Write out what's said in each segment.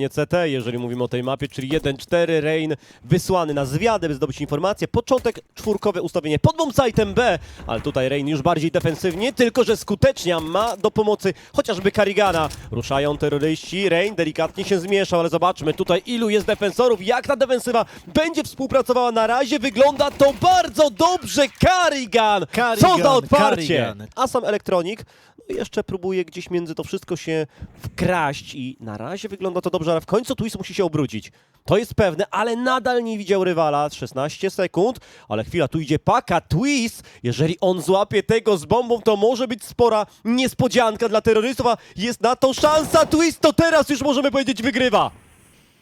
Nie CT, jeżeli mówimy o tej mapie, czyli 1-4, Rain wysłany na zwiadę, by zdobyć informację. Początek czwórkowe ustawienie pod bombsite'em B, ale tutaj Rain już bardziej defensywnie, tylko że skutecznie ma do pomocy chociażby Karigana. Ruszają terroryści, Rain delikatnie się zmieszał, ale zobaczmy tutaj ilu jest defensorów, jak ta defensywa będzie współpracowała na razie. Wygląda to bardzo dobrze, Karigan! Co Karigan, za otwarcie! Karigan. A sam elektronik jeszcze próbuje gdzieś między to wszystko się wkraść i na razie wygląda to dobrze, ale w końcu Twist musi się obrócić. To jest pewne, ale nadal nie widział rywala. 16 sekund, ale chwila, tu idzie paka. Twist, jeżeli on złapie tego z bombą, to może być spora niespodzianka dla terrorystów, a jest na to szansa. Twist to teraz już możemy powiedzieć wygrywa.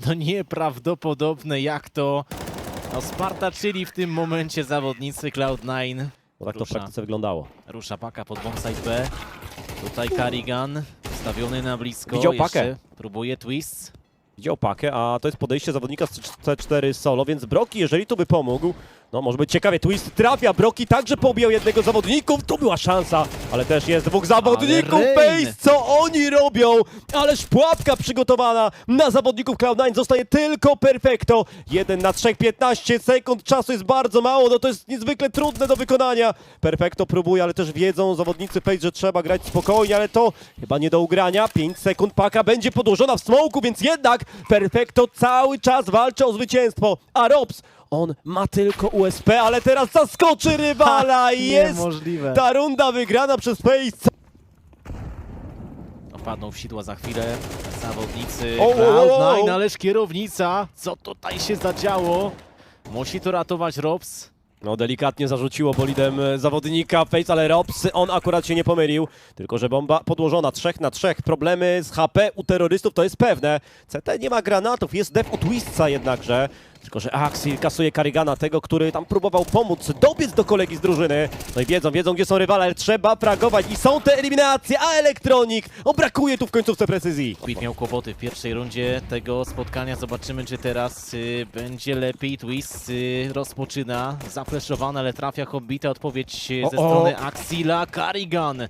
No nieprawdopodobne jak to no, spartaczyli w tym momencie zawodnicy Cloud9. Bo tak to w Rusza. praktyce wyglądało. Rusza paka pod bombsite B. Tutaj Karigan stawiony na blisko. Widział Jeszcze pakę. Próbuje twist. Widział pakę, a to jest podejście zawodnika z C4 solo, więc Broki, jeżeli tu by pomógł, no może być ciekawie, Twist trafia, Broki także pobijał jednego z zawodników, tu była szansa, ale też jest dwóch zawodników! Pace, co oni robią? Ależ pułapka przygotowana na zawodników Cloud9, zostaje tylko Perfecto, 1 na 3, 15 sekund, czasu jest bardzo mało, no to jest niezwykle trudne do wykonania. Perfecto próbuje, ale też wiedzą zawodnicy Pace, że trzeba grać spokojnie, ale to chyba nie do ugrania, 5 sekund, paka będzie podłożona w smoku, więc jednak Perfecto cały czas walczy o zwycięstwo, a Robs on ma tylko USP, ale teraz zaskoczy rywala i jest Niemożliwe. ta runda wygrana przez Pace. Wpadną w sidła za chwilę zawodnicy O, o, o, o. Cloud9, ależ kierownica. Co tutaj się zadziało? Musi to ratować Robs. No delikatnie zarzuciło bolidem e, zawodnika Face, ale Robs, on akurat się nie pomylił. Tylko, że bomba podłożona 3 na 3. Problemy z HP u terrorystów to jest pewne. CT nie ma granatów, jest def od Twistca jednakże. Tylko, że Axel kasuje Karigana, tego, który tam próbował pomóc, dobiec do kolegi z drużyny. No i wiedzą, wiedzą gdzie są rywale, ale trzeba fragować i są te eliminacje, a Elektronik, o brakuje tu w końcówce precyzji. Bit miał kłopoty w pierwszej rundzie tego spotkania. Zobaczymy, czy teraz y, będzie lepiej. Twist y, rozpoczyna, zafleszowany, ale trafia Hobbita. Odpowiedź y, ze O, o. strony Axila. Karigan,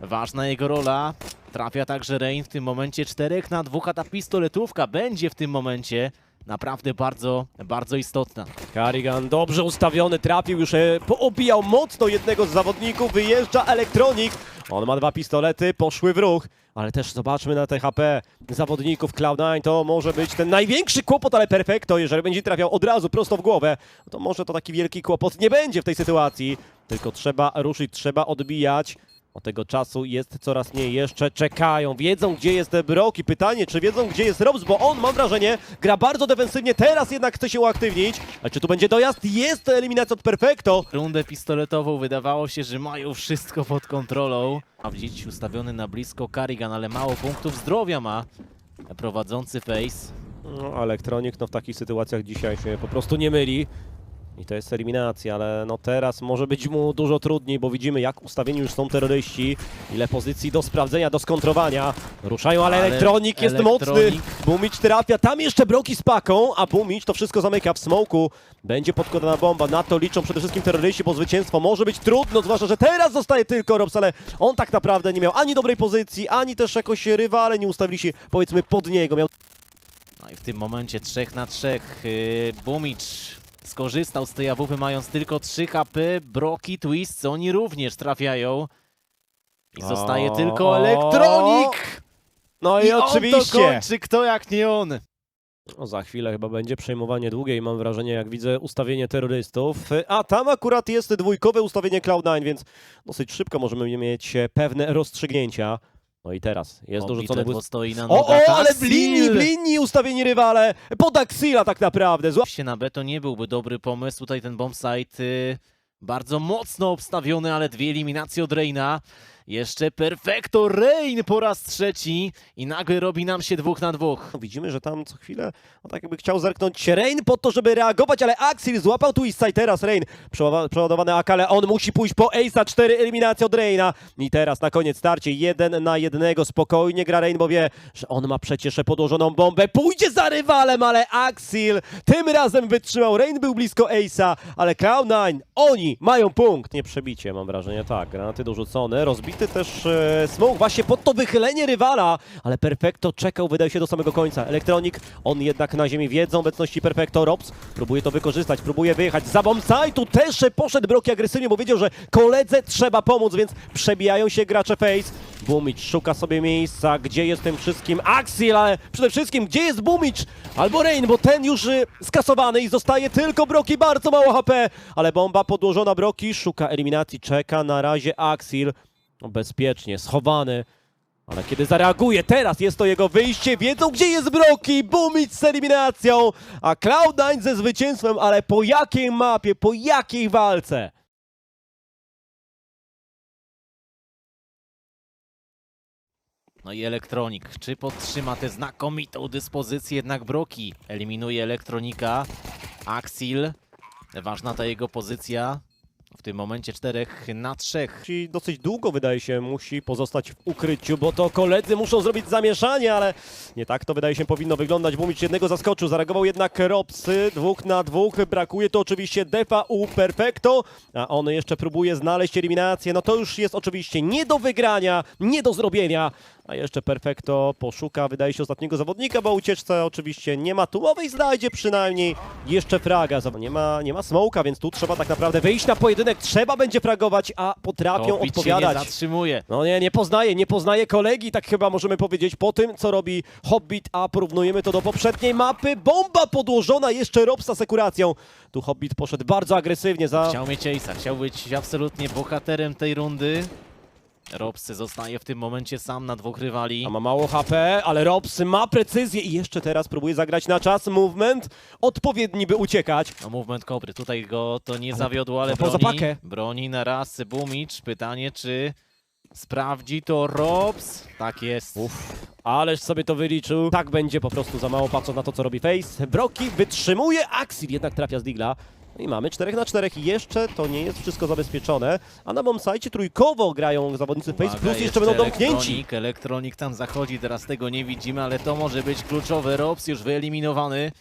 ważna jego rola. Trafia także Rain w tym momencie 4 na 2, a ta pistoletówka będzie w tym momencie naprawdę bardzo, bardzo istotna. Karigan dobrze ustawiony, trafił już, e, poobijał mocno jednego z zawodników, wyjeżdża Elektronik. On ma dwa pistolety, poszły w ruch, ale też zobaczmy na te HP zawodników Cloud9, to może być ten największy kłopot, ale perfekto, jeżeli będzie trafiał od razu prosto w głowę, to może to taki wielki kłopot nie będzie w tej sytuacji, tylko trzeba ruszyć, trzeba odbijać. Od tego czasu jest coraz mniej, jeszcze czekają, wiedzą gdzie jest Broki. Pytanie, czy wiedzą gdzie jest Robs, bo on, mam wrażenie, gra bardzo defensywnie, teraz jednak chce się uaktywnić. Ale czy tu będzie dojazd? Jest eliminacja od Perfecto. Rundę pistoletową wydawało się, że mają wszystko pod kontrolą. A widzieć ustawiony na blisko Karigan, ale mało punktów zdrowia ma prowadzący Face. No, Elektronik no, w takich sytuacjach dzisiaj się po prostu nie myli. I to jest eliminacja, ale no teraz może być mu dużo trudniej, bo widzimy jak ustawieni już są terroryści, ile pozycji do sprawdzenia, do skontrowania. Ruszają, ale, Ale Elektronik jest Elektronik- mocny. Bumicz trafia, tam jeszcze Broki z paką, a Bumicz to wszystko zamyka w smoku. Będzie podkładana bomba, na to liczą przede wszystkim terroryści, bo zwycięstwo może być trudno, zwłaszcza, że teraz zostaje tylko Robs, ale on tak naprawdę nie miał ani dobrej pozycji, ani też jakoś rywale nie ustawili się powiedzmy pod niego. Miał No i w tym momencie 3 na 3 yy, Bumicz skorzystał z tej awupy mając tylko 3 HP. Broki, Twist, oni również trafiają. I zostaje O, tylko. Elektronik! No i, I on to oczywiście. kończy, kto jak nie on. No, za chwilę chyba będzie przejmowanie długie i mam wrażenie, jak widzę ustawienie terrorystów. A tam akurat jest dwójkowe ustawienie Cloud9, więc dosyć szybko możemy mieć e, pewne rozstrzygnięcia. No i teraz jest dorzucony błysk. stoi na O, nogach. o, ale w linii, w linii ustawieni rywale. Pod Axila tak naprawdę. Zła... się na B to nie byłby dobry pomysł. Tutaj ten bombsite y, bardzo mocno obstawiony, ale dwie eliminacje od Reina. Jeszcze perfekto Rein po raz trzeci i nagle robi nam się dwóch na dwóch. Widzimy, że tam co chwilę, no tak jakby chciał zerknąć Rain po to, żeby reagować, ale Axel złapał tu i teraz Rain. Przeładowa- Przeładowany AK, ale on musi pójść po Ace'a, cztery eliminacje od Raina. I teraz na koniec starcie, jeden na jednego, spokojnie gra Rain, bo wie, że on ma przecież podłożoną bombę. Pójdzie za rywalem, ale Axel tym razem wytrzymał. Rain był blisko Ace'a, ale Cloud9, oni mają punkt. Nie przebicie, mam wrażenie, tak. Granaty dorzucone, rozbity ukryty też e, Smoke właśnie pod to wychylenie rywala, ale Perfecto czekał, wydaje się, do samego końca. Elektronik, on jednak na ziemi wiedzą obecności Perfecto, Robs próbuje to wykorzystać, próbuje wyjechać za bombsite'u, też poszedł Broki agresywnie, bo wiedział, że koledze trzeba pomóc, więc przebijają się gracze Face. Bumicz szuka sobie miejsca, gdzie jest tym wszystkim Axel, ale przede wszystkim gdzie jest Bumicz albo Rain, bo ten już y, skasowany i zostaje tylko Broki, bardzo mało HP, ale bomba podłożona Broki, szuka eliminacji, czeka na razie Axel, no, bezpiecznie, schowany. Ale kiedy zareaguje teraz, jest to jego wyjście, wiedzą gdzie jest Broki, Bumicz z eliminacją, a Cloud9 ze zwycięstwem, ale po jakiej mapie, po jakiej walce? No i Elektronik, czy podtrzyma tę znakomitą dyspozycję, jednak Broki eliminuje Elektronika. Axil, ważna ta jego pozycja. W tym momencie 4 na 3. Musi dosyć długo, wydaje się, musi pozostać w ukryciu, bo to koledzy muszą zrobić zamieszanie, ale nie tak to wydaje się powinno wyglądać. Bumicz jednego zaskoczył, zareagował jednak Robsy, dwóch na dwóch. Brakuje to oczywiście Defa u Perfecto, a on jeszcze próbuje znaleźć eliminację. No to już jest oczywiście nie do wygrania, nie do zrobienia. A jeszcze Perfecto poszuka, wydaje się, ostatniego zawodnika, bo ucieczce oczywiście nie ma tumowej, znajdzie przynajmniej jeszcze fraga. Nie ma, nie ma smoka, więc tu trzeba tak naprawdę wyjść na pojedynek, trzeba będzie fragować, a potrafią się odpowiadać. nie zatrzymuje. No nie, nie poznaje, nie poznaje kolegi, tak chyba możemy powiedzieć po tym, co robi Hobbit, a porównujemy to do poprzedniej mapy. Bomba podłożona jeszcze Robsa sekuracją. Tu Hobbit poszedł bardzo agresywnie za... Chciał mieć Ace'a, chciał być absolutnie bohaterem tej rundy. Robsy zostaje w tym momencie sam na dwóch rywali. A ma mało HP, ale Robs ma precyzję i jeszcze teraz próbuje zagrać na czas. Movement odpowiedni, by uciekać. No movement Kobry, tutaj go to nie zawiodło, ale broni, pakę. broni na raz Bumicz. Pytanie, czy sprawdzi to Robs? Tak jest. Uff, ależ sobie to wyliczył. Tak będzie po prostu za mało patrząc na to, co robi Face. Broki wytrzymuje, Axil jednak trafia z Digla. I mamy 4 na 4. Jeszcze to nie jest wszystko zabezpieczone. A na bombsite trójkowo grają zawodnicy Face, Uwaga, plus jeszcze, będą domknięci. Elektronik, elektronik tam zachodzi, teraz tego nie widzimy, ale to może być kluczowy. Robs już wyeliminowany.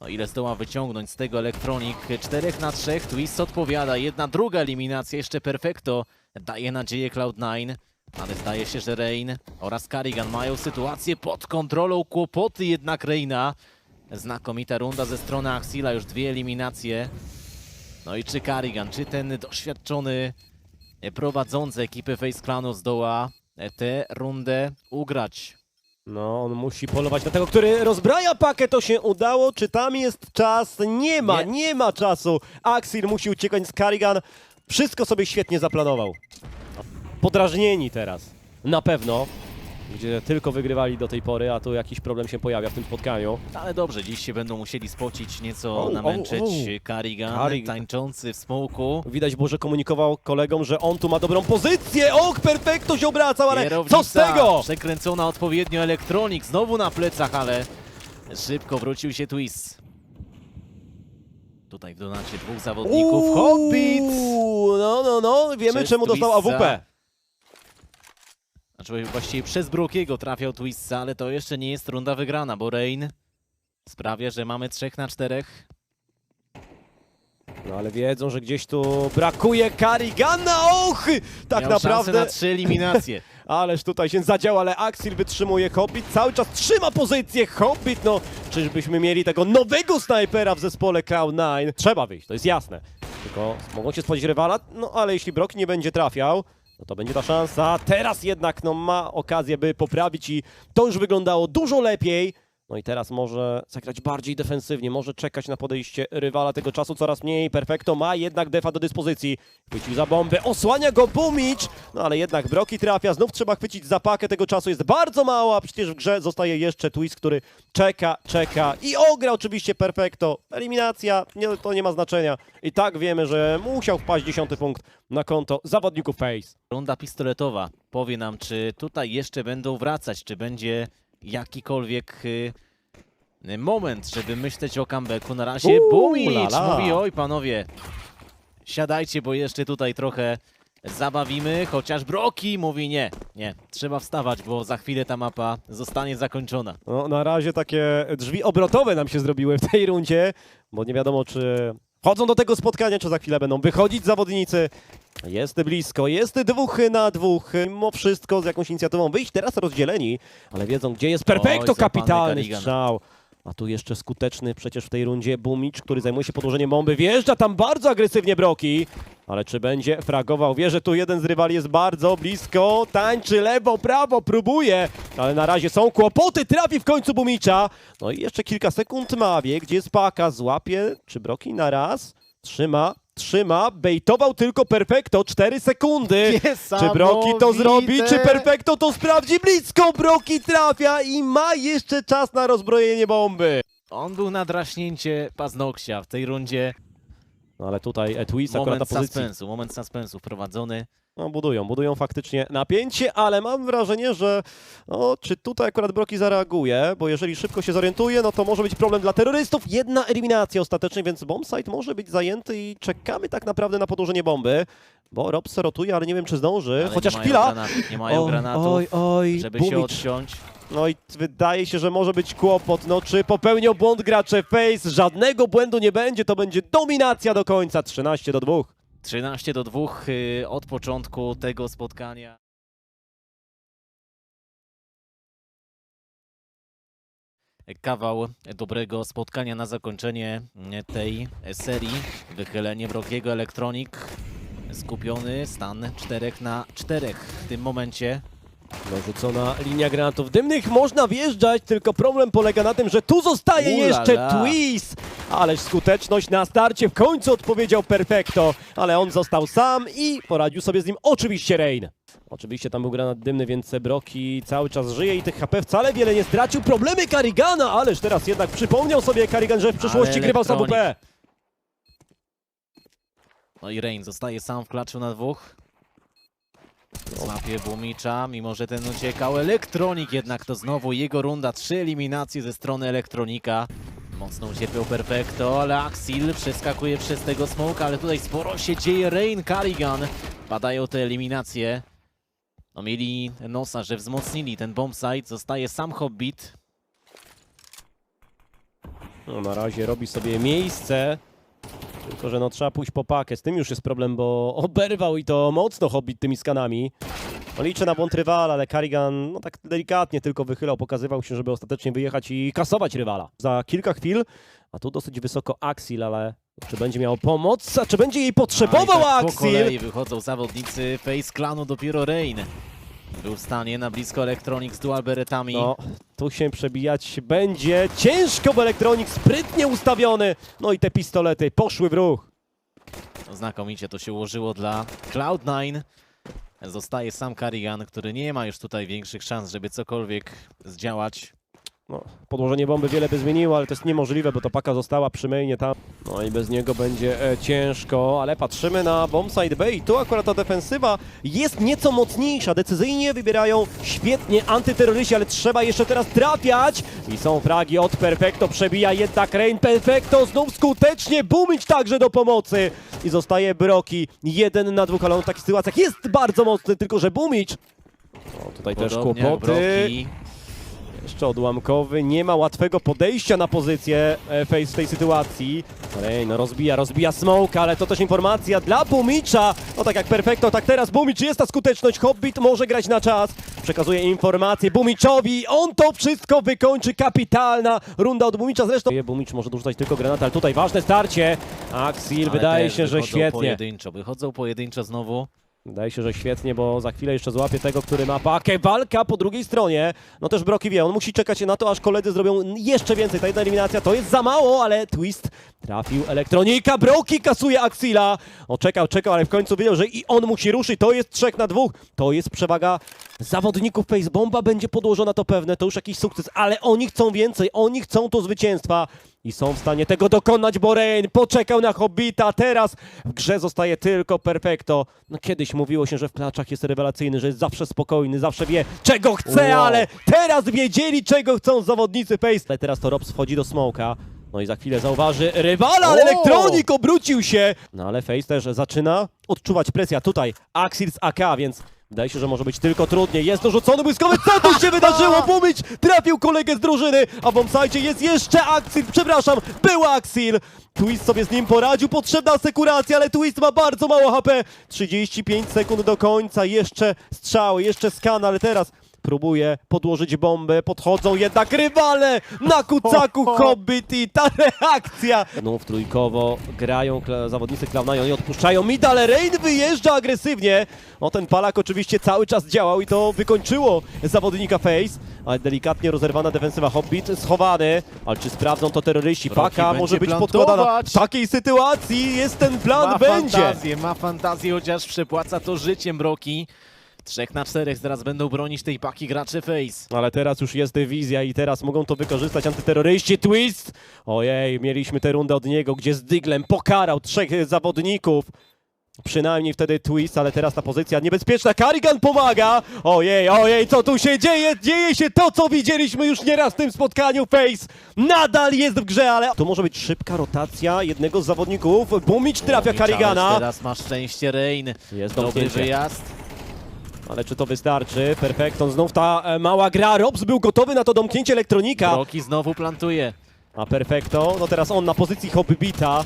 No ile zdoła wyciągnąć z tego elektronik? 4 na 3, Twist odpowiada, jedna druga eliminacja, jeszcze Perfecto daje nadzieję Cloud9. Ale zdaje się, że Rain oraz Carrigan mają sytuację pod kontrolą, kłopoty jednak Reina. Znakomita runda ze strony Axila, już dwie eliminacje. No i czy Carrigan, czy ten doświadczony e, prowadzący ekipy Face Clanu zdoła e, tę rundę ugrać. No, on musi polować na tego, który rozbraja pakę. To się udało. Czy tam jest czas? Nie ma, nie, Nie. ma czasu. Axil musi uciekać z Carrigan. Wszystko sobie świetnie zaplanował. Podrażnieni teraz. Na pewno. Gdzie tylko wygrywali do tej pory, a tu jakiś problem się pojawia w tym spotkaniu. Ale dobrze, dziś się będą musieli spocić, nieco O, namęczyć o, Carrigan. tańczący w smoku. Widać było, że komunikował kolegom, że on tu ma dobrą pozycję. Och, perfekto się obracał, ale Kierownica co z tego? Przekręcona odpowiednio elektronik, znowu na plecach, ale szybko wrócił się Twist. Tutaj w donacie dwóch zawodników. Hobbit! Uuu, No, no, no, wiemy Przez czemu dostał Twista. AWP. Znaczy właściwie przez Brokiego trafiał Twista, ale to jeszcze nie jest runda wygrana, bo Rain sprawia, że mamy 3 na 4. No ale wiedzą, że gdzieś tu brakuje Karigana. Och, tak Miał naprawdę. na trzy eliminacje. Ależ tutaj się zadział, ale Axel wytrzymuje Hobbit, cały czas trzyma pozycję Hobbit, no czyżbyśmy mieli tego nowego snajpera w zespole Cloud9? Trzeba wyjść, to jest jasne. Tylko mogą się spodziewać rywala, no ale jeśli Brock nie będzie trafiał, no to będzie ta szansa. Teraz jednak no ma okazję, by poprawić i to już wyglądało dużo lepiej. No i teraz może zagrać bardziej defensywnie, może czekać na podejście rywala tego czasu coraz mniej. Perfecto ma jednak defa do dyspozycji. Chwycił za bombę, osłania go Bumicz, no ale jednak Broki trafia, znów trzeba chwycić za pakę, tego czasu jest bardzo mało, a przecież w grze zostaje jeszcze Twist, który czeka, czeka i ogra oczywiście Perfecto. Eliminacja, nie, to nie ma znaczenia. I tak wiemy, że musiał wpaść dziesiąty punkt na konto zawodników Face. Runda pistoletowa powie nam, czy tutaj jeszcze będą wracać, czy będzie jakikolwiek y, moment, żeby myśleć o comebacku. Na razie Bumicz mówi, oj panowie, siadajcie, bo jeszcze tutaj trochę zabawimy, chociaż Broki mówi nie, nie, trzeba wstawać, bo za chwilę ta mapa zostanie zakończona. No, na razie takie drzwi obrotowe nam się zrobiły w tej rundzie, bo nie wiadomo, czy Chodzą do tego spotkania, czy za chwilę będą wychodzić zawodnicy. Jest blisko, jest dwóch na dwóch. Mimo wszystko z jakąś inicjatywą wyjść teraz rozdzieleni, ale wiedzą gdzie jest perfekto, kapitalny strzał. A tu jeszcze skuteczny przecież w tej rundzie Bumicz, który zajmuje się podłożeniem bomby. Wjeżdża tam bardzo agresywnie Broki. Ale czy będzie fragował? Wie, że tu jeden z rywali jest bardzo blisko. Tańczy lewo, prawo, próbuje. Ale na razie są kłopoty. Trafi w końcu Bumicza. No i jeszcze kilka sekund ma. Wie, gdzie jest paka. Złapie. Czy Broki na raz? Trzyma. Trzyma, bejtował tylko Perfecto, 4 sekundy. Czy Broki to zrobi, czy Perfecto to sprawdzi? Blisko Broki trafia i ma jeszcze czas na rozbrojenie bomby. On był na draśnięcie paznokcia w tej rundzie. No ale tutaj Etwis akurat na Moment pozycji. suspensu, moment suspensu wprowadzony. No, budują, budują faktycznie napięcie, ale mam wrażenie, że no, czy tutaj akurat Broki zareaguje, bo jeżeli szybko się zorientuje, no to może być problem dla terrorystów. Jedna eliminacja ostatecznie, więc bombsite może być zajęty i czekamy tak naprawdę na podłożenie bomby, bo Robs rotuje, ale nie wiem czy zdąży, Ale chociaż nie mają chwila. Nie mają Oj, granatów, Oj, oj, żeby się odciąć. No i wydaje się, że może być kłopot. No czy popełnią błąd gracze Face? Żadnego błędu nie będzie, to będzie dominacja do końca, 13 do 2. 13 do 2 y, od początku tego spotkania. Kawał dobrego spotkania na zakończenie y, tej serii. Wychylenie Brokiego Elektronik. Skupiony stan 4 na 4 w tym momencie. Dorzucona linia granatów dymnych, można wjeżdżać, tylko problem polega na tym, że tu zostaje jeszcze. Twist. Ależ skuteczność na starcie w końcu odpowiedział Perfecto, ale on został sam i poradził sobie z nim oczywiście Rain. Oczywiście tam był granat dymny, więc Broki cały czas żyje i tych HP wcale wiele nie stracił. Problemy Karigana, ależ teraz jednak przypomniał sobie Karigan, że w przyszłości Ale grywał z AWP. Elektronik. No i Rain zostaje sam w klaczu na dwóch. Złapie Błumicza, mimo że ten uciekał. Elektronik jednak to znowu jego runda. Trzy eliminacje ze strony Elektronika. Mocno ucierpiał Perfecto, ale Axil przeskakuje przez tego smoka, ale tutaj sporo się dzieje. Rain, Carrigan padają te eliminacje. No mieli nosa, że wzmocnili ten bombsite. Zostaje sam Hobbit. No, na razie robi sobie miejsce. Tylko, że no trzeba pójść po pakę. Z tym już jest problem, bo oberwał i to mocno Hobbit tymi skanami. No, liczę na błąd rywala, ale Karrigan no tak delikatnie tylko wychylał, pokazywał się, żeby ostatecznie wyjechać i kasować rywala. Za kilka chwil, a tu dosyć wysoko Axil, ale czy będzie miał pomoc, a czy będzie jej potrzebował i tak Po Axil? kolei wychodzą zawodnicy Face Clanu, dopiero Rain był w stanie na blisko Electronics z dual beretami. No, tu się przebijać będzie ciężko, bo elektronik sprytnie ustawiony. No i te pistolety poszły w ruch. Znakomicie to się ułożyło dla Cloud9. Zostaje sam Carrigan, który nie ma już tutaj większych szans, żeby cokolwiek zdziałać. No, podłożenie bomby wiele by zmieniło, ale to jest niemożliwe, bo to paka została przy mainie tam. No i bez niego będzie e, ciężko, ale patrzymy na bombside B i tu akurat ta defensywa jest nieco mocniejsza. Decyzyjnie wybierają świetnie antyterroryści, ale trzeba jeszcze teraz trafiać. I są fragi od Perfecto, przebija jednak Rain Perfecto, znów skutecznie, Bumić także do pomocy. I zostaje Broki, jeden na dwóch, ale on w takich sytuacjach jest bardzo mocny, tylko że Bumić. No, tutaj też Podobnie jak kłopoty. Broki. Jeszcze odłamkowy, nie ma łatwego podejścia na pozycję e, Face w tej sytuacji. Rain rozbija, rozbija smoke, ale to też informacja dla Bumicza. No tak jak Perfecto, tak teraz Bumicz jest ta skuteczność, Hobbit może grać na czas. Przekazuje informację Bumiczowi, on to wszystko wykończy, kapitalna runda od Bumicza. Zresztą Bumicz może dorzucać tylko granat, ale tutaj ważne starcie. Axil, Ale wydaje się, że wychodzą świetnie. Pojedynczo, wychodzą pojedynczo znowu. Wydaje się, że świetnie, bo za chwilę jeszcze złapie tego, który ma pakę. Walka po drugiej stronie. No też Broki wie, on musi czekać na to, aż koledzy zrobią jeszcze więcej. Ta jedna eliminacja to jest za mało, ale twist trafił elektronika. Broki kasuje Axila. O, czekał, czekał, ale w końcu wiedział, że i on musi ruszyć. To jest trzech na dwóch. To jest przewaga zawodników Face. Bomba będzie podłożona, to pewne. To już jakiś sukces, ale oni chcą więcej. Oni chcą to zwycięstwa. I są w stanie tego dokonać, bo Rain poczekał na Hobbita, teraz w grze zostaje tylko Perfecto. No kiedyś mówiło się, że w klaczach jest rewelacyjny, że jest zawsze spokojny, zawsze wie czego chce, Wow. ale teraz wiedzieli czego chcą zawodnicy Face. Ale teraz to Robs wchodzi do Smoka. No i za chwilę zauważy rywala, ale elektronik obrócił się. No ale Face też zaczyna odczuwać presję. A Tutaj Axil z AK, więc Wydaje się, że może być tylko trudniej. Jest dorzucony błyskowy. Co tu się wydarzyło? Bumić trafił kolegę z drużyny, a w bombsite jest jeszcze Axil. Przepraszam, był Axil. Twist sobie z nim poradził. Potrzebna asekuracja, ale Twist ma bardzo mało HP. 35 sekund do końca. Jeszcze strzały, jeszcze skan, ale teraz próbuje podłożyć bombę. Podchodzą jednak rywale na kucaku Hobbit i ta reakcja. Znów trójkowo grają kla- zawodnicy Cloud9, oni odpuszczają mid, ale Rain wyjeżdża agresywnie. O, ten palak oczywiście cały czas działał i to wykończyło zawodnika Face. Ale delikatnie rozerwana defensywa Hobbit, schowany. Ale czy sprawdzą to terroryści? Paka będzie może być plantować. podkładana. W takiej sytuacji jest ten plan, ma będzie. fantazję, ma fantazję, chociaż przepłaca to życiem Broki. Trzech na czterech zaraz będą bronić tej paki gracze Face. Ale teraz już jest dywizja i teraz mogą to wykorzystać antyterroryści. Twist! Ojej, mieliśmy tę rundę od niego, gdzie z Diglem pokarał trzech zawodników. Przynajmniej wtedy Twist, ale teraz ta pozycja niebezpieczna. Karigan pomaga! Ojej, ojej, co tu się dzieje? Dzieje się to, co widzieliśmy już nieraz w tym spotkaniu. Face nadal jest w grze, ale to może być szybka rotacja jednego z zawodników. Bumicz trafia Karigana. Teraz ma szczęście Rain. Jest Dobry wyjazd. Ale czy to wystarczy? Perfekton, znów ta e, mała gra. Robs był gotowy na to domknięcie elektronika. Broki znowu plantuje. A Perfecto, no teraz on na pozycji Hobbita.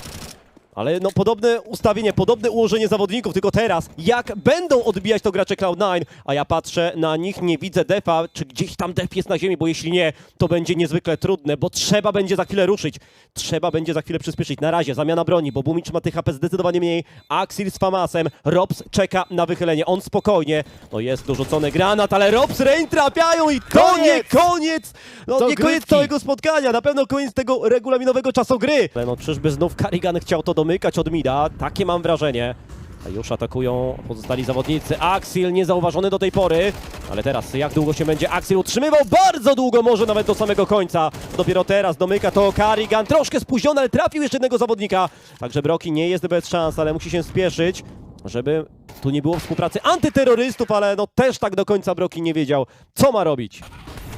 Ale no podobne ustawienie, podobne ułożenie zawodników, tylko teraz jak będą odbijać to gracze Cloud9, a ja patrzę na nich, nie widzę defa, czy gdzieś tam def jest na ziemi, bo jeśli nie, to będzie niezwykle trudne, bo trzeba będzie za chwilę ruszyć, trzeba będzie za chwilę przyspieszyć. Na razie zamiana broni, bo Bumicz ma tych HP zdecydowanie mniej, Axil z Famasem, Robs czeka na wychylenie, on spokojnie, no jest dorzucony granat, ale Robs, Rain trafiają i to Koniec! nie koniec, no To nie koniec całego spotkania, na pewno koniec tego regulaminowego czasu gry. No czyżby znów Karigan chciał to domykać od mida, takie mam wrażenie. A już atakują pozostali zawodnicy. Axil niezauważony do tej pory, ale teraz jak długo się będzie Axil utrzymywał? Bardzo długo, może nawet do samego końca. Dopiero teraz domyka to Karigan, troszkę spóźniony, ale trafił jeszcze jednego zawodnika. Także Broki nie jest bez szans, ale musi się spieszyć, żeby tu nie było współpracy antyterrorystów, ale no też tak do końca Broki nie wiedział, co ma robić.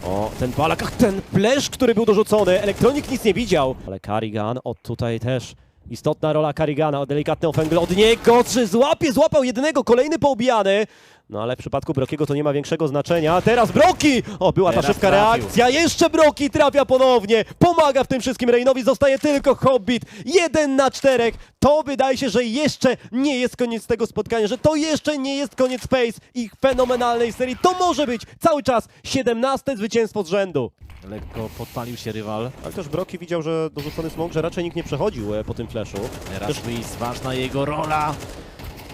O, ten balak, ach, ten flesz, który był dorzucony. Elektronik nic nie widział. Ale Karigan, od tutaj też istotna rola Karigana. Delikatny ofęgl od niego. Czy złapie? Złapał jednego, kolejny poobijany. No ale w przypadku Brokiego to nie ma większego znaczenia. A teraz Broki! O, była ta Teraz szybka trafił. reakcja. Jeszcze Broki trafia ponownie. Pomaga w tym wszystkim Reinowi. Zostaje tylko Hobbit. Jeden na czterech. To wydaje się, że jeszcze nie jest koniec tego spotkania, że to jeszcze nie jest koniec Space ich fenomenalnej serii. To może być cały czas 17 zwycięstwo z rzędu. Lekko podpalił się rywal. Ale też Broki widział, że dorzucony smok, że raczej nikt nie przechodził e, po tym flashu. Teraz wyjść, ważna jego rola.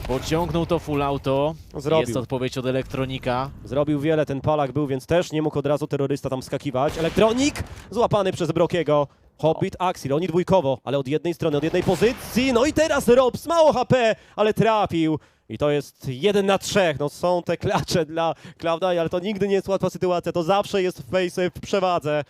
Pociągnął to full auto. Zrobił. Jest odpowiedź od elektronika. Zrobił wiele, ten palak był, więc też nie mógł od razu terrorysta tam skakiwać. Elektronik złapany przez Brokiego. Hobbit, Axil, oni dwójkowo, ale od jednej strony, od jednej pozycji. No i teraz Robs, mało HP, ale trafił. I to jest jeden na trzech. No są te klacze dla Cloud9, ale to nigdy nie jest łatwa sytuacja. To zawsze jest face w przewadze.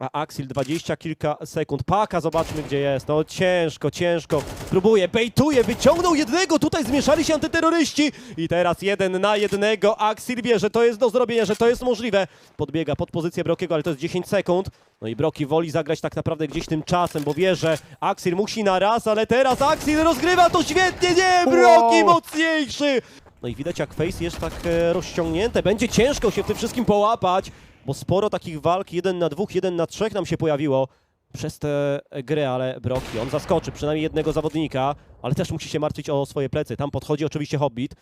A Axil 20 kilka sekund. Paka, zobaczmy gdzie jest. No ciężko, ciężko. Próbuje, bejtuje, wyciągnął jednego. Tutaj zmieszali się antyterroryści. I teraz jeden na jednego. Axil wie, że to jest do zrobienia, że to jest możliwe. Podbiega pod pozycję Brokiego, ale to jest 10 sekund. No i Broki woli zagrać tak naprawdę gdzieś tym czasem, bo wie, że Axil musi na raz, ale teraz Axil rozgrywa to świetnie. Nie, Broki Wow. mocniejszy. No i widać jak face jest tak e, rozciągnięte. Będzie ciężko się w tym wszystkim połapać, bo sporo takich walk, jeden na dwóch, jeden na trzech nam się pojawiło przez tę grę, ale Broki, on zaskoczy przynajmniej jednego zawodnika, ale też musi się martwić o swoje plecy. Tam podchodzi oczywiście Hobbit.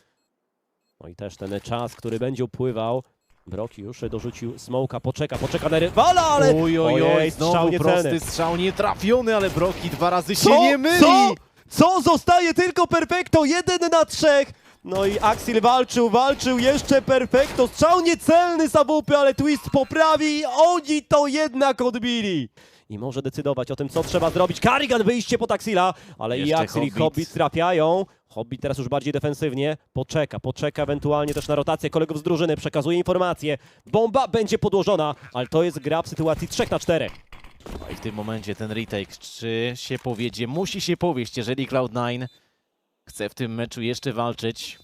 No i też ten czas, który będzie upływał. Broki już dorzucił smoka, poczeka, poczeka na rywala, ale... Oj, oj, oj, strzał prosty strzał nietrafiony, ale Broki dwa razy się Co? nie myli. Co? Co? Zostaje tylko Perfecto, jeden na trzech. No i Axel walczył, walczył, jeszcze Perfecto, strzał niecelny Sabupy, ale Twist poprawi oni to jednak odbili. I może decydować o tym, co trzeba zrobić. Karigan wyjście pod Axila, ale i Jeszcze Axel i Hobbit. Hobbit trafiają. Hobbit teraz już bardziej defensywnie. Poczeka, poczeka ewentualnie też na rotację kolegów z drużyny, przekazuje informacje. Bomba będzie podłożona, ale to jest gra w sytuacji 3 na 4. No i w tym momencie ten retake, czy się powiedzie, musi się powieść, jeżeli Cloud9 chce w tym meczu jeszcze walczyć.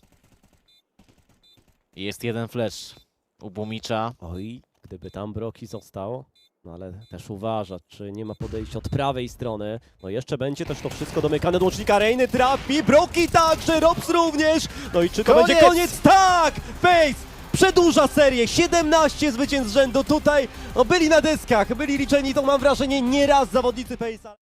Jest jeden flash u Bumicza. Oj, gdyby tam Broki został. No ale też uważa, czy nie ma podejścia od prawej strony. No jeszcze będzie też to wszystko domykane do łącznika. Reiny trafi, Broki także, Robs również. No i czy to Koniec! będzie koniec? Tak! Face przedłuża serię, 17 zwycięstw z rzędu tutaj. No byli na deskach, byli liczeni, to mam wrażenie, nieraz zawodnicy Face'a.